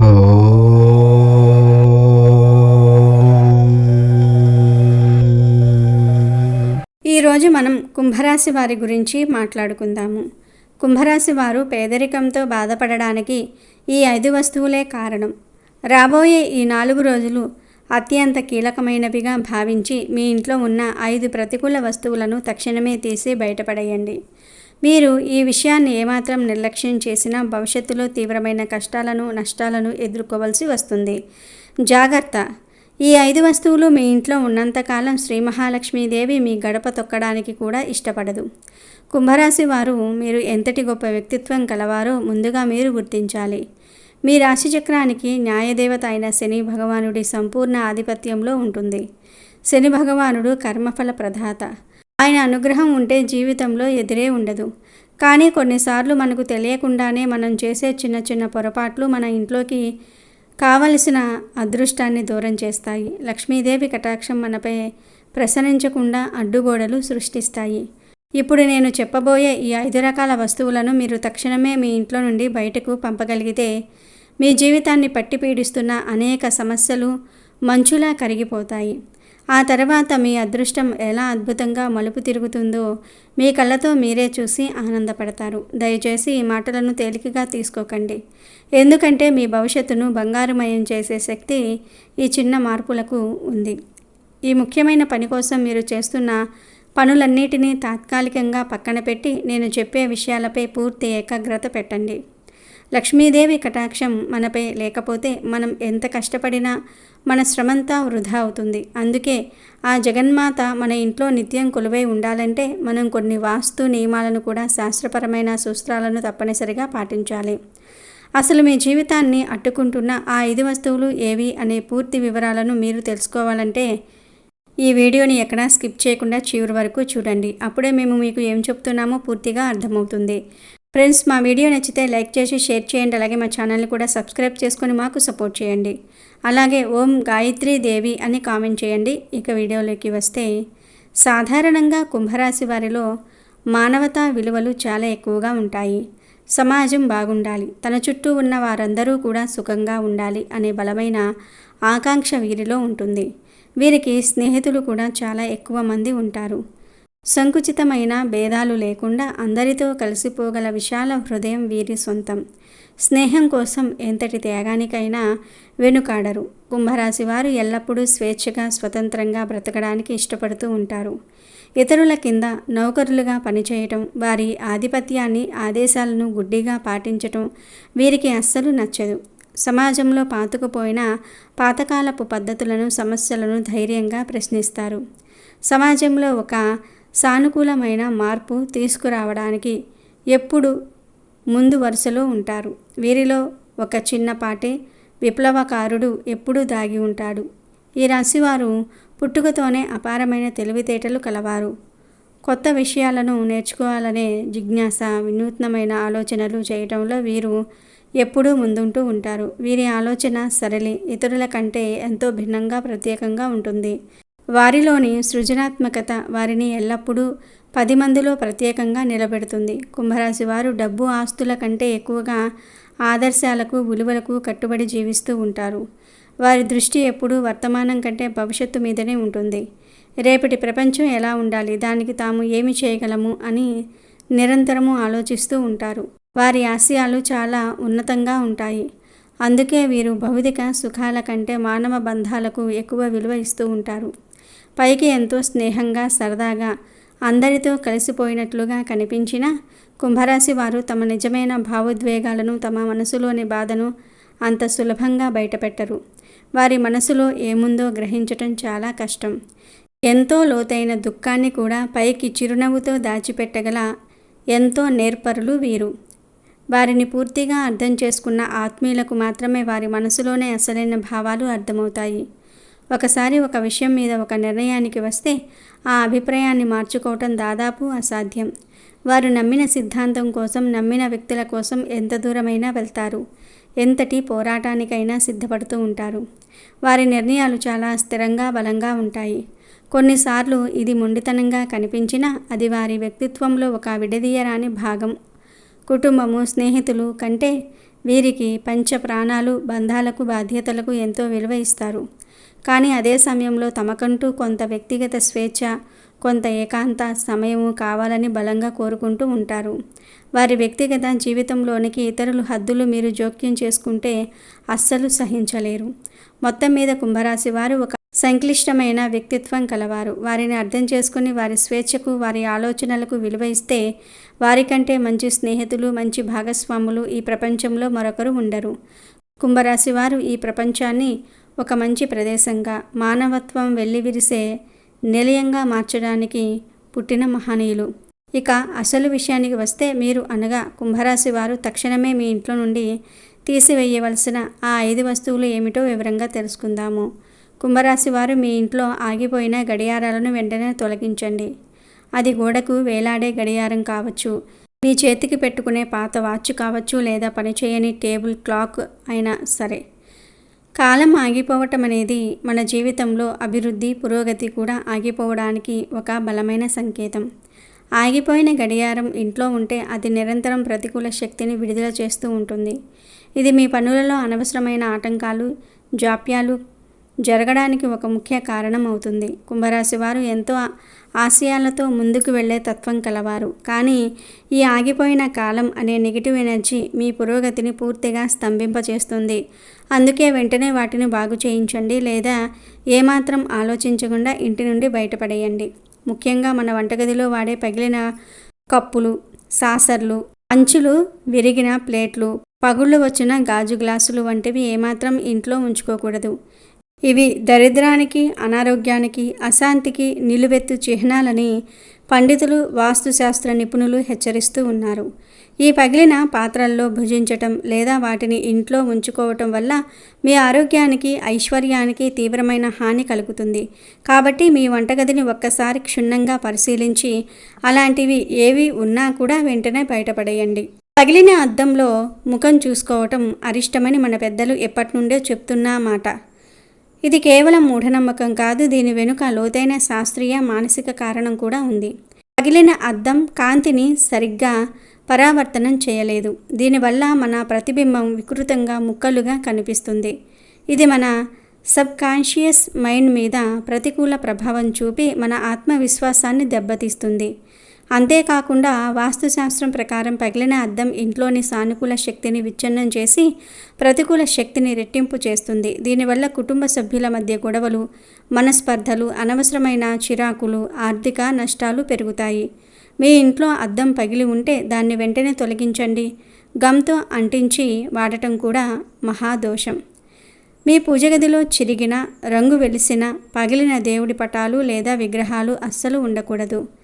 ఈరోజు మనం కుంభరాశి వారి గురించి మాట్లాడుకుందాము. కుంభరాశి వారు పేదరికంతో బాధపడడానికి ఈ ఐదు వస్తువులే కారణం. రాబోయే ఈ నాలుగు రోజులు అత్యంత కీలకమైనవిగా భావించి మీ ఇంట్లో ఉన్న ఐదు ప్రతికూల వస్తువులను తక్షణమే తీసి బయటపడేయండి. మీరు ఈ విషయాన్ని ఏమాత్రం నిర్లక్ష్యం చేసినా భవిష్యత్తులో తీవ్రమైన కష్టాలను నష్టాలను ఎదుర్కోవలసి వస్తుంది. జాగ్రత్త. ఈ ఐదు వస్తువులు మీ ఇంట్లో ఉన్నంతకాలం శ్రీ మహాలక్ష్మీదేవి మీ గడప తొక్కడానికి కూడా ఇష్టపడదు. కుంభరాశి వారు మీరు ఎంతటి గొప్ప వ్యక్తిత్వం కలవారో ముందుగా మీరు గుర్తించాలి. మీ రాశిచక్రానికి న్యాయదేవత అయిన శని భగవానుడి సంపూర్ణ ఆధిపత్యంలో ఉంటుంది. శని భగవానుడు కర్మఫల ప్రధాత. ఆయన అనుగ్రహం ఉంటే జీవితంలో ఎదురే ఉండదు. కానీ కొన్నిసార్లు మనకు తెలియకుండానే మనం చేసే చిన్న చిన్న పొరపాట్లు మన ఇంట్లోకి కావలసిన అదృష్టాన్ని దూరం చేస్తాయి. లక్ష్మీదేవి కటాక్షం మనపై ప్రసరించకుండా అడ్డుగోడలు సృష్టిస్తాయి. ఇప్పుడు నేను చెప్పబోయే ఈ ఐదు రకాల వస్తువులను మీరు తక్షణమే మీ ఇంట్లో నుండి బయటకు పంపగలిగితే మీ జీవితాన్ని పట్టి పీడిస్తున్న అనేక సమస్యలు మంచులా కరిగిపోతాయి. ఆ తర్వాత మీ అదృష్టం ఎలా అద్భుతంగా మలుపు తిరుగుతుందో మీ కళ్ళతో మీరే చూసి ఆనందపడతారు. దయచేసి ఈ మాటలను తేలికగా తీసుకోకండి. ఎందుకంటే మీ భవిష్యత్తును బంగారుమయం చేసే శక్తి ఈ చిన్న మార్పులకు ఉంది. ఈ ముఖ్యమైన పని కోసం మీరు చేస్తున్న పనులన్నిటినీ తాత్కాలికంగా పక్కన పెట్టి నేను చెప్పే విషయాలపై పూర్తి ఏకాగ్రత పెట్టండి. లక్ష్మీదేవి కటాక్షం మనపై లేకపోతే మనం ఎంత కష్టపడినా మన శ్రమంతా వృధా అవుతుంది. అందుకే ఆ జగన్మాత మన ఇంట్లో నిత్యం కొలువై ఉండాలంటే మనం కొన్ని వాస్తు నియమాలను కూడా శాస్త్రపరమైన సూత్రాలను తప్పనిసరిగా పాటించాలి. అసలు మీ జీవితాన్ని అట్టుకుంటున్న ఆ ఐదు వస్తువులు ఏవి అనే పూర్తి వివరాలను మీరు తెలుసుకోవాలంటే ఈ వీడియోని ఎక్కడా స్కిప్ చేయకుండా చివరి వరకు చూడండి. అప్పుడే మేము మీకు ఏం చెప్తున్నామో పూర్తిగా అర్థమవుతుంది. ఫ్రెండ్స్ మా వీడియో నచ్చితే లైక్ చేసి షేర్ చేయండి. అలాగే మా ఛానల్ని కూడా సబ్స్క్రైబ్ చేసుకొని మాకు సపోర్ట్ చేయండి. అలాగే ఓం గాయత్రి దేవి అని కామెంట్ చేయండి. ఇక వీడియోలోకి వస్తే సాధారణంగా కుంభరాశి వారిలో మానవతా విలువలు చాలా ఎక్కువగా ఉంటాయి. సమాజం బాగుండాలి. తన చుట్టూ ఉన్న వారందరూ కూడా సుఖంగా ఉండాలి అనే బలమైన ఆకాంక్ష వీరిలో ఉంటుంది. వీరికి స్నేహితులు కూడా చాలా ఎక్కువ మంది ఉంటారు. సంకుచితమైన భేదాలు లేకుండా అందరితో కలిసిపోగల విశాల హృదయం వీరి సొంతం. స్నేహం కోసం ఎంతటి త్యాగానికైనా వెనుకాడరు. కుంభరాశి వారు ఎల్లప్పుడూ స్వేచ్ఛగా స్వతంత్రంగా బ్రతకడానికి ఇష్టపడుతూ ఉంటారు. ఇతరుల కింద నౌకరులుగా పనిచేయటం వారి ఆధిపత్యాన్ని ఆదేశాలను గుడ్డిగా పాటించటం వీరికి అస్సలు నచ్చదు. సమాజంలో పాతుకుపోయిన పాతకాలపు పద్ధతులను సమస్యలను ధైర్యంగా ప్రశ్నిస్తారు. సమాజంలో ఒక సానుకూలమైన మార్పు తీసుకురావడానికి ఎప్పుడు ముందు వరుసలో ఉంటారు. వీరిలో ఒక చిన్నపాటి విప్లవకారుడు ఎప్పుడూ దాగి ఉంటాడు. ఈ రాశివారు పుట్టుకతోనే అపారమైన తెలివితేటలు కలవారు. కొత్త విషయాలను నేర్చుకోవాలనే జిజ్ఞాస వినూత్నమైన ఆలోచనలు చేయటంలో వీరు ఎప్పుడూ ముందుంటూ ఉంటారు. వీరి ఆలోచన సరళి ఇతరుల కంటే ఎంతో భిన్నంగా ప్రత్యేకంగా ఉంటుంది. వారిలోని సృజనాత్మకత వారిని ఎల్లప్పుడూ పది మందిలో ప్రత్యేకంగా నిలబెడుతుంది. కుంభరాశి వారు డబ్బు ఆస్తుల కంటే ఎక్కువగా ఆదర్శాలకు విలువలకు కట్టుబడి జీవిస్తూ ఉంటారు. వారి దృష్టి ఎప్పుడూ వర్తమానం కంటే భవిష్యత్తు మీదనే ఉంటుంది. రేపటి ప్రపంచం ఎలా ఉండాలి? దానికి తాము ఏమి చేయగలము? అని నిరంతరము ఆలోచిస్తూ ఉంటారు. వారి ఆశయాలు చాలా ఉన్నతంగా ఉంటాయి. అందుకే వీరు భౌతిక సుఖాల కంటే మానవ బంధాలకు ఎక్కువ విలువ ఇస్తూ ఉంటారు. పైకి ఎంతో స్నేహంగా సరదాగా అందరితో కలిసిపోయినట్లుగా కనిపించిన కుంభరాశి వారు తమ నిజమైన భావోద్వేగాలను తమ మనసులోని బాధను అంత సులభంగా బయటపెట్టరు. వారి మనసులో ఏముందో గ్రహించటం చాలా కష్టం. ఎంతో లోతైన దుఃఖాన్ని కూడా పైకి చిరునవ్వుతో దాచిపెట్టగల ఎంతో నేర్పరులు వీరు. వారిని పూర్తిగా అర్థం చేసుకున్న ఆత్మీయులకు మాత్రమే వారి మనసులోనే అసలైన భావాలు అర్థమవుతాయి. ఒకసారి ఒక విషయం మీద ఒక నిర్ణయానికి వస్తే ఆ అభిప్రాయాన్ని మార్చుకోవటం దాదాపు అసాధ్యం. వారు నమ్మిన సిద్ధాంతం కోసం నమ్మిన వ్యక్తుల కోసం ఎంత దూరమైనా వెళ్తారు. ఎంతటి పోరాటానికైనా సిద్ధపడుతూ ఉంటారు. వారి నిర్ణయాలు చాలా స్థిరంగా బలంగా ఉంటాయి. కొన్నిసార్లు ఇది మొండితనంగా కనిపించినా అది వారి వ్యక్తిత్వంలో ఒక విడదీయరాని భాగం. కుటుంబము స్నేహితులు కంటే వీరికి పంచ ప్రాణాలు బంధాలకు బాధ్యతలకు ఎంతో విలువ ఇస్తారు. కానీ అదే సమయంలో తమకంటూ కొంత వ్యక్తిగత స్వేచ్ఛ కొంత ఏకాంత సమయము కావాలని బలంగా కోరుకుంటూ ఉంటారు. వారి వ్యక్తిగత జీవితంలోనికి ఇతరులు హద్దులు మీరు జోక్యం చేసుకుంటే అస్సలు సహించలేరు. మొత్తం మీద కుంభరాశి వారు ఒక సంక్లిష్టమైన వ్యక్తిత్వం కలవారు. వారిని అర్థం చేసుకుని వారి స్వేచ్ఛకు వారి ఆలోచనలకు విలువ ఇస్తే వారికంటే మంచి స్నేహితులు మంచి భాగస్వాములు ఈ ప్రపంచంలో మరొకరు ఉండరు. కుంభరాశి వారు ఈ ప్రపంచాన్ని ఒక మంచి ప్రదేశంగా మానవత్వం వెల్లివిరిసే నిలయంగా మార్చడానికి పుట్టిన మహనీయులు. ఇక అసలు విషయానికి వస్తే మీరు అనగా కుంభరాశి వారు తక్షణమే మీ ఇంట్లో నుండి తీసివేయవలసిన ఆ ఐదు వస్తువులు ఏమిటో వివరంగా తెలుసుకుందాము. కుంభరాశి వారు మీ ఇంట్లో ఆగిపోయిన గడియారాలను వెంటనే తొలగించండి. అది గోడకు వేలాడే గడియారం కావచ్చు మీ చేతికి పెట్టుకునే పాత వాచ్ కావచ్చు లేదా పనిచేయని టేబుల్ క్లాక్ అయినా సరే. కాలం ఆగిపోవటం అనేది మన జీవితంలో అభివృద్ధి పురోగతి కూడా ఆగిపోవడానికి ఒక బలమైన సంకేతం. ఆగిపోయిన గడియారం ఇంట్లో ఉంటే అది నిరంతరం ప్రతికూల శక్తిని విడుదల చేస్తూ ఉంటుంది. ఇది మీ పనులలో అనవసరమైన ఆటంకాలు జాప్యాలు జరగడానికి ఒక ముఖ్య కారణం అవుతుంది. కుంభరాశి వారు ఎంతో ఆశయాలతో ముందుకు వెళ్ళే తత్వం కలవారు. కానీ ఈ ఆగిపోయిన కాలం అనే నెగిటివ్ ఎనర్జీ మీ పురోగతిని పూర్తిగా స్తంభింపచేస్తుంది. అందుకే వెంటనే వాటిని బాగు చేయించండి లేదా ఏమాత్రం ఆలోచించకుండా ఇంటి నుండి బయటపడేయండి. ముఖ్యంగా మన వంటగదిలో వాడే పగిలిన కప్పులు సాసర్లు అంచులు విరిగిన ప్లేట్లు పగుళ్ళు వచ్చిన గాజు గ్లాసులు వంటివి ఏమాత్రం ఇంట్లో ఉంచుకోకూడదు. ఇవి దరిద్రానికి అనారోగ్యానికి అశాంతికి నిలువెత్తు చిహ్నాలని పండితులు వాస్తుశాస్త్ర నిపుణులు హెచ్చరిస్తూ ఉన్నారు. ఈ పగిలిన పాత్రల్లో భుజించటం లేదా వాటిని ఇంట్లో ఉంచుకోవటం వల్ల మీ ఆరోగ్యానికి ఐశ్వర్యానికి తీవ్రమైన హాని కలుగుతుంది. కాబట్టి మీ వంటగదిని ఒక్కసారి క్షుణ్ణంగా పరిశీలించి అలాంటివి ఏవి ఉన్నా కూడా వెంటనే బయటపడేయండి. పగిలిన అద్దంలో ముఖం చూసుకోవటం అరిష్టమని మన పెద్దలు ఎప్పటి నుండే చెప్తున్నా మాట. ఇది కేవలం మూఢనమ్మకం కాదు దీని వెనుక లోతైన శాస్త్రీయ మానసిక కారణం కూడా ఉంది. పగిలిన అద్దం కాంతిని సరిగ్గా పరావర్తనం చేయలేదు. దీనివల్ల మన ప్రతిబింబం వికృతంగా ముక్కలుగా కనిపిస్తుంది. ఇది మన సబ్ కాన్షియస్ మైండ్ మీద ప్రతికూల ప్రభావం చూపి మన ఆత్మవిశ్వాసాన్ని దెబ్బతీస్తుంది. అంతేకాకుండా వాస్తుశాస్త్రం ప్రకారం పగిలిన అద్దం ఇంట్లోని సానుకూల శక్తిని విచ్ఛిన్నం చేసి ప్రతికూల శక్తిని రెట్టింపు చేస్తుంది. దీనివల్ల కుటుంబ సభ్యుల మధ్య గొడవలు మనస్పర్ధలు అనవసరమైన చిరాకులు ఆర్థిక నష్టాలు పెరుగుతాయి. మీ ఇంట్లో అద్దం పగిలి ఉంటే దాన్ని వెంటనే తొలగించండి. గమ్తో అంటించి వాడటం కూడా మహాదోషం. మీ పూజ గదిలో చిరిగిన రంగు వెలిసిన పగిలిన దేవుడి పటాలు లేదా విగ్రహాలు అస్సలు ఉండకూడదు.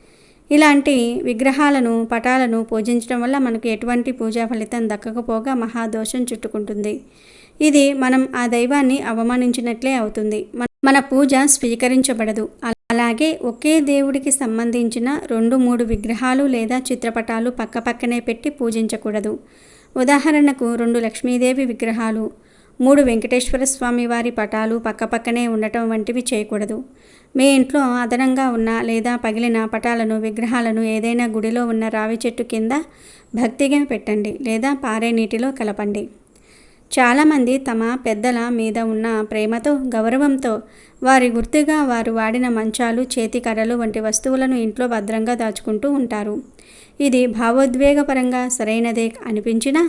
ఇలాంటి విగ్రహాలను పటాలను పూజించడం వల్ల మనకు ఎటువంటి పూజా ఫలితం దక్కకపోగా మహాదోషం చుట్టుకుంటుంది. ఇది మనం ఆ దైవాన్ని అవమానించినట్లే అవుతుంది. మన పూజ స్వీకరించబడదు. అలాగే ఒకే దేవుడికి సంబంధించిన రెండు మూడు విగ్రహాలు లేదా చిత్రపటాలు పక్కపక్కనే పెట్టి పూజించకూడదు. ఉదాహరణకు రెండు లక్ష్మీదేవి విగ్రహాలు మూడు వెంకటేశ్వర స్వామి వారి పటాలు పక్కపక్కనే ఉండటం వంటివి చేయకూడదు. మీ ఇంట్లో అదనంగా ఉన్న లేదా పగిలిన పటాలను విగ్రహాలను ఏదైనా గుడిలో ఉన్న రావి చెట్టు కింద భక్తిగా పెట్టండి లేదా పారే నీటిలో కలపండి. చాలామంది తమ పెద్దల మీద ఉన్న ప్రేమతో గౌరవంతో వారి గుర్తుగా వారు వాడిన మంచాలు చేతికర్రలు వంటి వస్తువులను ఇంట్లో భద్రంగా దాచుకుంటూ ఉంటారు. ఇది భావోద్వేగపరంగా సరైనదే అనిపించినా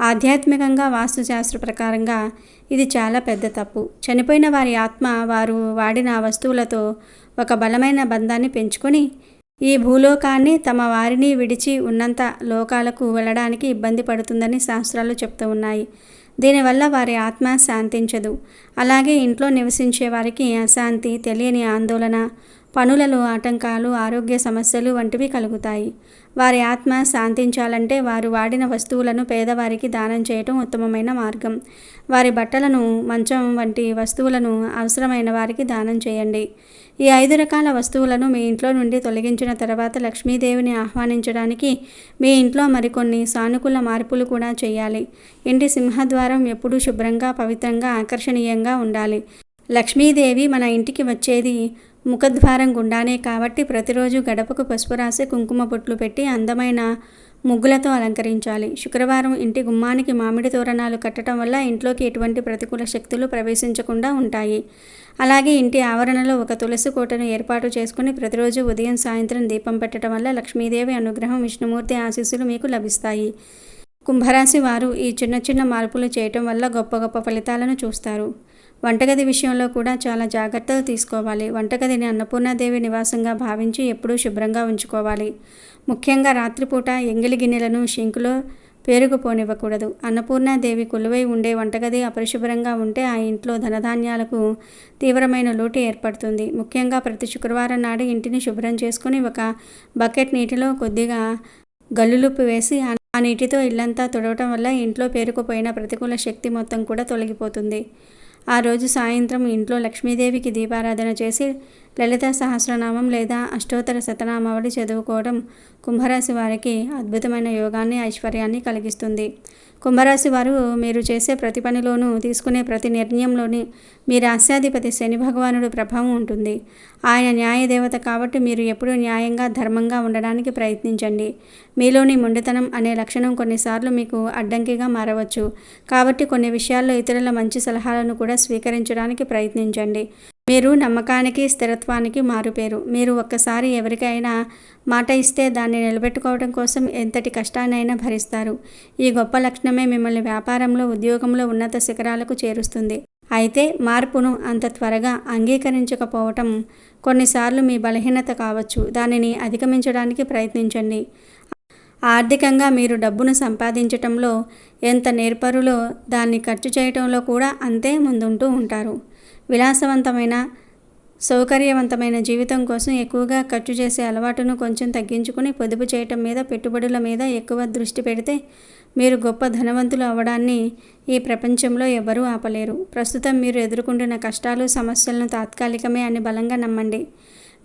ఆధ్యాత్మికంగా వాస్తుశాస్త్ర ప్రకారంగా ఇది చాలా పెద్ద తప్పు. చనిపోయిన వారి ఆత్మ వారు వాడిన వస్తువులతో ఒక బలమైన బంధాన్ని పెంచుకొని ఈ భూలోకాన్ని తమ వారిని విడిచి ఉన్నంత లోకాలకు వెళ్ళడానికి ఇబ్బంది పడుతుందని శాస్త్రాలు చెప్తూ ఉన్నాయి. దీనివల్ల వారి ఆత్మ శాంతించదు. అలాగే ఇంట్లో నివసించే వారికి అశాంతి తెలియని ఆందోళన పనులలో ఆటంకాలు ఆరోగ్య సమస్యలు వంటివి కలుగుతాయి. వారి ఆత్మ శాంతించాలంటే వారు వాడిన వస్తువులను పేదవారికి దానం చేయటం ఉత్తమమైన మార్గం. వారి బట్టలను మంచం వంటి వస్తువులను అవసరమైన వారికి దానం చేయండి. ఈ ఐదు రకాల వస్తువులను మీ ఇంట్లో నుండి తొలగించిన తర్వాత లక్ష్మీదేవిని ఆహ్వానించడానికి మీ ఇంట్లో మరికొన్ని సానుకూల మార్పులు కూడా చేయాలి. ఇంటి సింహద్వారం ఎప్పుడూ శుభ్రంగా పవిత్రంగా ఆకర్షణీయంగా ఉండాలి. లక్ష్మీదేవి మన ఇంటికి వచ్చేది ముఖద్వారం గుండానే కాబట్టి ప్రతిరోజు గడపకు పసుపు రాసి కుంకుమ బొట్లు పెట్టి అందమైన ముగ్గులతో అలంకరించాలి. శుక్రవారం ఇంటి గుమ్మానికి మామిడి తోరణాలు కట్టడం వల్ల ఇంట్లోకి ఎటువంటి ప్రతికూల శక్తులు ప్రవేశించకుండా ఉంటాయి. అలాగే ఇంటి ఆవరణలో ఒక తులసి కోటను ఏర్పాటు చేసుకుని ప్రతిరోజు ఉదయం సాయంత్రం దీపం పెట్టడం వల్ల లక్ష్మీదేవి అనుగ్రహం విష్ణుమూర్తి ఆశీస్సులు మీకు లభిస్తాయి. కుంభరాశి వారు ఈ చిన్న చిన్న మార్పులు చేయటం వల్ల గొప్ప గొప్ప ఫలితాలను చూస్తారు. వంటగది విషయంలో కూడా చాలా జాగ్రత్తలు తీసుకోవాలి. వంటగదిని అన్నపూర్ణాదేవి నివాసంగా భావించి ఎప్పుడూ శుభ్రంగా ఉంచుకోవాలి. ముఖ్యంగా రాత్రిపూట ఎంగిలి గిన్నెలను షింకులో పేరుకుపోనివ్వకూడదు. అన్నపూర్ణాదేవి కొలువై ఉండే వంటగది అపరిశుభ్రంగా ఉంటే ఆ ఇంట్లో ధనధాన్యాలకు తీవ్రమైన లోటు ఏర్పడుతుంది. ముఖ్యంగా ప్రతి శుక్రవారం నాడు ఇంటిని శుభ్రం చేసుకుని ఒక బకెట్ నీటిలో కొద్దిగా గల్లులుప్పు వేసి ఆ నీటితో ఇల్లంతా తుడవటం వల్ల ఇంట్లో పేరుకుపోయిన ప్రతికూల శక్తి మొత్తం కూడా తొలగిపోతుంది. ఆ రోజు సాయంత్రం ఇంట్లో లక్ష్మీదేవికి దీపారాధన చేసి లలిత సహస్రనామం లేదా అష్టోత్తర శతనామావళి చదువుకోవడం కుంభరాశి వారికి అద్భుతమైన యోగాన్ని ఐశ్వర్యాన్ని కలిగిస్తుంది. కుంభరాశి వారు మీరు చేసే ప్రతి పనిలోనూ తీసుకునే ప్రతి నిర్ణయంలోని మీ రాశ్యాధిపతి శని భగవానుడు ప్రభావం ఉంటుంది. ఆయన న్యాయదేవత కాబట్టి మీరు ఎప్పుడూ న్యాయంగా ధర్మంగా ఉండడానికి ప్రయత్నించండి. మీలోని మొండితనం అనే లక్షణం కొన్నిసార్లు మీకు అడ్డంకిగా మారవచ్చు. కాబట్టి కొన్ని విషయాల్లో ఇతరుల మంచి సలహాలను కూడా స్వీకరించడానికి ప్రయత్నించండి. మీరు నమ్మకానికి స్థిరత్వానికి మారుపేరు. మీరు ఒక్కసారి ఎవరికైనా మాట ఇస్తే దాన్ని నిలబెట్టుకోవడం కోసం ఎంతటి కష్టాన్నైనా భరిస్తారు. ఈ గొప్ప లక్షణమే మిమ్మల్ని వ్యాపారంలో ఉద్యోగంలో ఉన్నత శిఖరాలకు చేరుస్తుంది. అయితే మార్పును అంత త్వరగా అంగీకరించకపోవటం కొన్నిసార్లు మీ బలహీనత కావచ్చు. దానిని అధిగమించడానికి ప్రయత్నించండి. ఆర్థికంగా మీరు డబ్బును సంపాదించటంలో ఎంత నేర్పరులో దాన్ని ఖర్చు చేయటంలో కూడా అంతే ముందుంటూ ఉంటారు. విలాసవంతమైన సౌకర్యవంతమైన జీవితం కోసం ఎక్కువగా ఖర్చు చేసే అలవాటును కొంచెం తగ్గించుకుని పొదుపు చేయటం మీద పెట్టుబడుల మీద ఎక్కువ దృష్టి పెడితే మీరు గొప్ప ధనవంతులు అవ్వడాన్ని ఈ ప్రపంచంలో ఎవరూ ఆపలేరు. ప్రస్తుతం మీరు ఎదుర్కొంటున్న కష్టాలు సమస్యలను తాత్కాలికమే అని బలంగా నమ్మండి.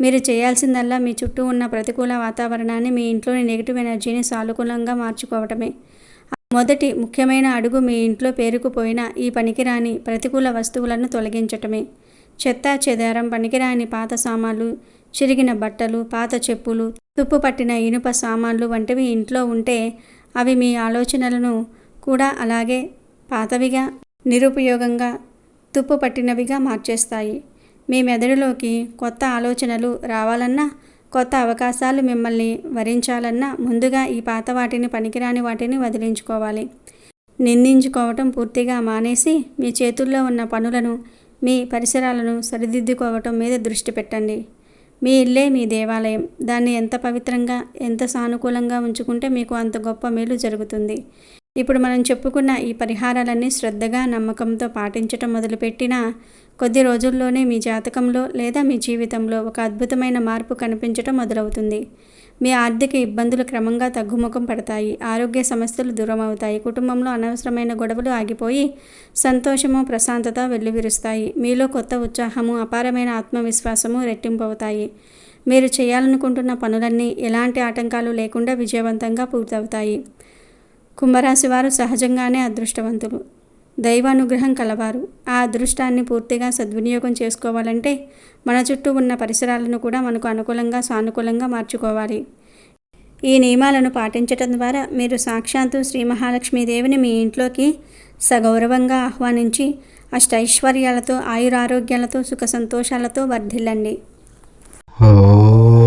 మీరు చేయాల్సిందల్లా మీ చుట్టూ ఉన్న ప్రతికూల వాతావరణాన్ని మీ ఇంట్లోని నెగిటివ్ ఎనర్జీని సానుకూలంగా మార్చుకోవటమే. మొదటి ముఖ్యమైన అడుగు మీ ఇంట్లో పేరుకుపోయిన ఈ పనికిరాని ప్రతికూల వస్తువులను తొలగించటమే. చెత్త చెదారం పనికిరాని పాత సామాన్లు చిరిగిన బట్టలు పాత చెప్పులు తుప్పు పట్టిన ఇనుప సామాన్లు వంటివి ఇంట్లో ఉంటే అవి మీ ఆలోచనలను కూడా అలాగే పాతవిగా నిరుపయోగంగా తుప్పు పట్టినవిగా మార్చేస్తాయి. మీ మెదడులోకి కొత్త ఆలోచనలు రావాలన్నా కొత్త అవకాశాలు మిమ్మల్ని వరించాలన్నా ముందుగా ఈ పాత వాటిని పనికిరాని వాటిని వదిలించుకోవాలి. నిందించుకోవటం పూర్తిగా మానేసి మీ చేతుల్లో ఉన్న పనులను మీ పరిసరాలను సరిదిద్దుకోవటం మీద దృష్టి పెట్టండి. మీ ఇల్లే మీ దేవాలయం. దాన్ని ఎంత పవిత్రంగా ఎంత సానుకూలంగా ఉంచుకుంటే మీకు అంత గొప్ప మేలు జరుగుతుంది. ఇప్పుడు మనం చెప్పుకున్న ఈ పరిహారాలన్నీ శ్రద్ధగా నమ్మకంతో పాటించటం మొదలుపెట్టిన కొద్ది రోజుల్లోనే మీ జాతకంలో లేదా మీ జీవితంలో ఒక అద్భుతమైన మార్పు కనిపించటం మొదలవుతుంది. మీ ఆర్థిక ఇబ్బందులు క్రమంగా తగ్గుముఖం పడతాయి. ఆరోగ్య సమస్యలు దూరం అవుతాయి కుటుంబంలో అనవసరమైన గొడవలు ఆగిపోయి సంతోషము ప్రశాంతత వెల్లువిరుస్తాయి. మీలో కొత్త ఉత్సాహము అపారమైన ఆత్మవిశ్వాసము రెట్టింపు అవుతాయి మీరు చేయాలనుకుంటున్న పనులన్నీ ఎలాంటి ఆటంకాలు లేకుండా విజయవంతంగా పూర్తవుతాయి. కుంభరాశి వారు సహజంగానే అదృష్టవంతులు. దైవానుగ్రహం కలవారు. ఆ అదృష్టాన్ని పూర్తిగా సద్వినియోగం చేసుకోవాలంటే మన చుట్టూ ఉన్న పరిసరాలను కూడా మనకు అనుకూలంగా సానుకూలంగా మార్చుకోవాలి. ఈ నియమాలను పాటించటం ద్వారా మీరు సాక్షాత్తు శ్రీ మహాలక్ష్మీదేవిని మీ ఇంట్లోకి సగౌరవంగా ఆహ్వానించి అష్టైశ్వర్యాలతో ఆయురారోగ్యాలతో సుఖ సంతోషాలతో వర్ధిల్లండి. ఓ